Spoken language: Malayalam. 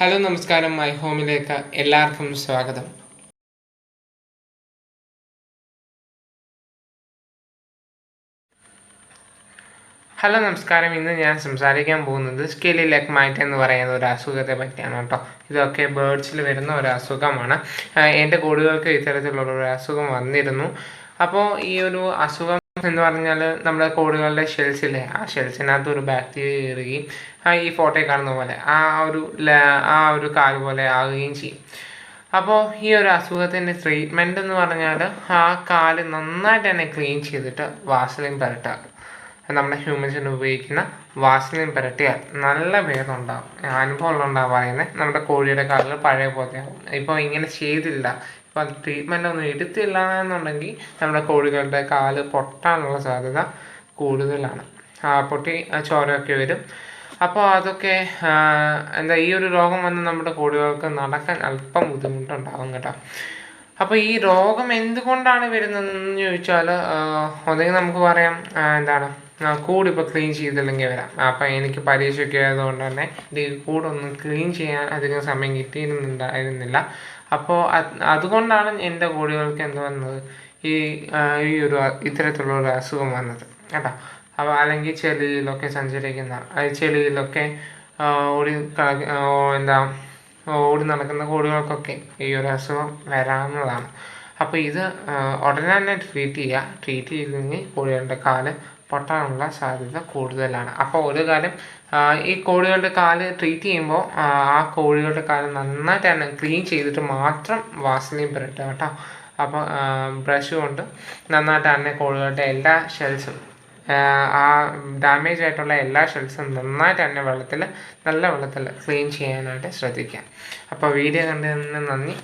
ഹലോ നമസ്കാരം. മൈ ഹോമിലേക്ക് എല്ലാവർക്കും സ്വാഗതം. ഹലോ നമസ്കാരം. ഇന്ന് ഞാൻ സംസാരിക്കാൻ പോകുന്നത് സ്കിലി ലെഗ് മൈറ്റ് എന്ന് പറയുന്ന ഒരു അസുഖത്തെ പറ്റിയാണ് കേട്ടോ. ഇതൊക്കെ ബേർഡ്സിൽ വരുന്ന ഒരു അസുഖമാണ്. എന്റെ കോഴികൾക്ക് ഇത്തരത്തിലുള്ള ഒരു അസുഖം വന്നിരുന്നു. അപ്പോൾ ഈ ഒരു അസുഖം എന്ന് പറഞ്ഞാൽ നമ്മുടെ കോഴികളുടെ ഇല്ലേ? ആ ഷെൽസിനകത്ത് ഒരു ബാക്ടീരിയ കയറുകയും ആ ഈ ഫോട്ടോ കാണുന്ന പോലെ ആ ഒരു ആ ഒരു കാൽ പോലെ ആകുകയും ചെയ്യും. അപ്പോൾ ഈ ഒരു അസുഖത്തിന്റെ ട്രീറ്റ്മെന്റ് എന്ന് പറഞ്ഞാൽ ആ കാൽ നന്നായിട്ട് തന്നെ ക്ലീൻ ചെയ്തിട്ട് വാസലിൻ പുരട്ടുക. നമ്മുടെ ഹ്യൂമൻസിന് ഉപയോഗിക്കുന്ന വാസലിൻ പുരട്ടിയാൽ നല്ല ഭേദം ഉണ്ടാകും അനുഭവം ഉണ്ടാകും പറയുന്നത് നമ്മുടെ കോഴിയുടെ കാലുകൾ പഴയ പോലെയാകും ഇപ്പോൾ ഇങ്ങനെ ചെയ്തില്ല. ഇപ്പോൾ അത് ട്രീറ്റ്മെന്റ് ഒന്നും എടുത്തില്ല എന്നുണ്ടെങ്കിൽ നമ്മുടെ കോഴികളുടെ കാൽ പൊട്ടാനുള്ള സാധ്യത കൂടുതലാണ്. ആ, പൊട്ടി ചോരയൊക്കെ വരും. അപ്പോൾ അതൊക്കെ എന്താ ഈ ഒരു രോഗം വന്ന് നമ്മുടെ കോഴികൾക്ക് നടക്കാൻ അല്പം ബുദ്ധിമുട്ടുണ്ടാകും കേട്ടോ. അപ്പോൾ ഈ രോഗം എന്തുകൊണ്ടാണ് വരുന്നതെന്ന് ചോദിച്ചാൽ ഒന്നെങ്കിൽ നമുക്ക് പറയാം എന്താണ് കൂട് ഇപ്പോൾ ക്ലീൻ ചെയ്തില്ലെങ്കിൽ വരാം. അപ്പം എനിക്ക് പരീക്ഷയൊക്കെ ആയതുകൊണ്ട് തന്നെ ഈ കൂടൊന്നും ക്ലീൻ ചെയ്യാൻ അധികം സമയം കിട്ടിയിരുന്നുണ്ടായിരുന്നില്ല. അപ്പോൾ അതുകൊണ്ടാണ് എന്റെ കോഡുകൾക്ക് എന്ത് വന്നത്? ഈ ഈ ഒരു ഇത്തരത്തിലുള്ള ഒരു അസുഖം വന്നത്. കേട്ടോ? അപ്പോൾ അല്ലെങ്കിൽ ചെളിയിലൊക്കെ സഞ്ചരിക്കുന്ന ചെളിയിലൊക്കെ ഓടി എന്താ ഓടി നടക്കുന്ന കോടികൾക്കൊക്കെ ഈ ഒരു അസുഖം വരാവുന്നതാണ് അപ്പോൾ ഇത് ഉടനെ തന്നെ ട്രീറ്റ് ചെയ്യുക ട്രീറ്റ് ചെയ്തില്ലെങ്കിൽ കോഴികളുടെ കാൽ പൊട്ടാനുള്ള സാധ്യത കൂടുതലാണ്. അപ്പോൾ ഒരു കാര്യം ഈ കോഴികളുടെ കാൽ ട്രീറ്റ് ചെയ്യുമ്പോൾ ആ കോഴികളുടെ കാൽ നന്നായിട്ട് തന്നെ ക്ലീൻ ചെയ്തിട്ട് മാത്രം വാസനയും പുരട്ടുക കേട്ടോ. അപ്പോൾ ബ്രഷ് കൊണ്ട് നന്നായിട്ട് തന്നെ കോഴികളുടെ എല്ലാ ഷെൽസും ആ ഡാമേജ് ആയിട്ടുള്ള എല്ലാ ഷെൽസും നന്നായിട്ട് തന്നെ വെള്ളത്തിൽ നല്ല വെള്ളത്തിൽ ക്ലീൻ ചെയ്യാനായിട്ട് ശ്രദ്ധിക്കാം അപ്പോൾ വീഡിയോ കണ്ടതിന് നന്ദി.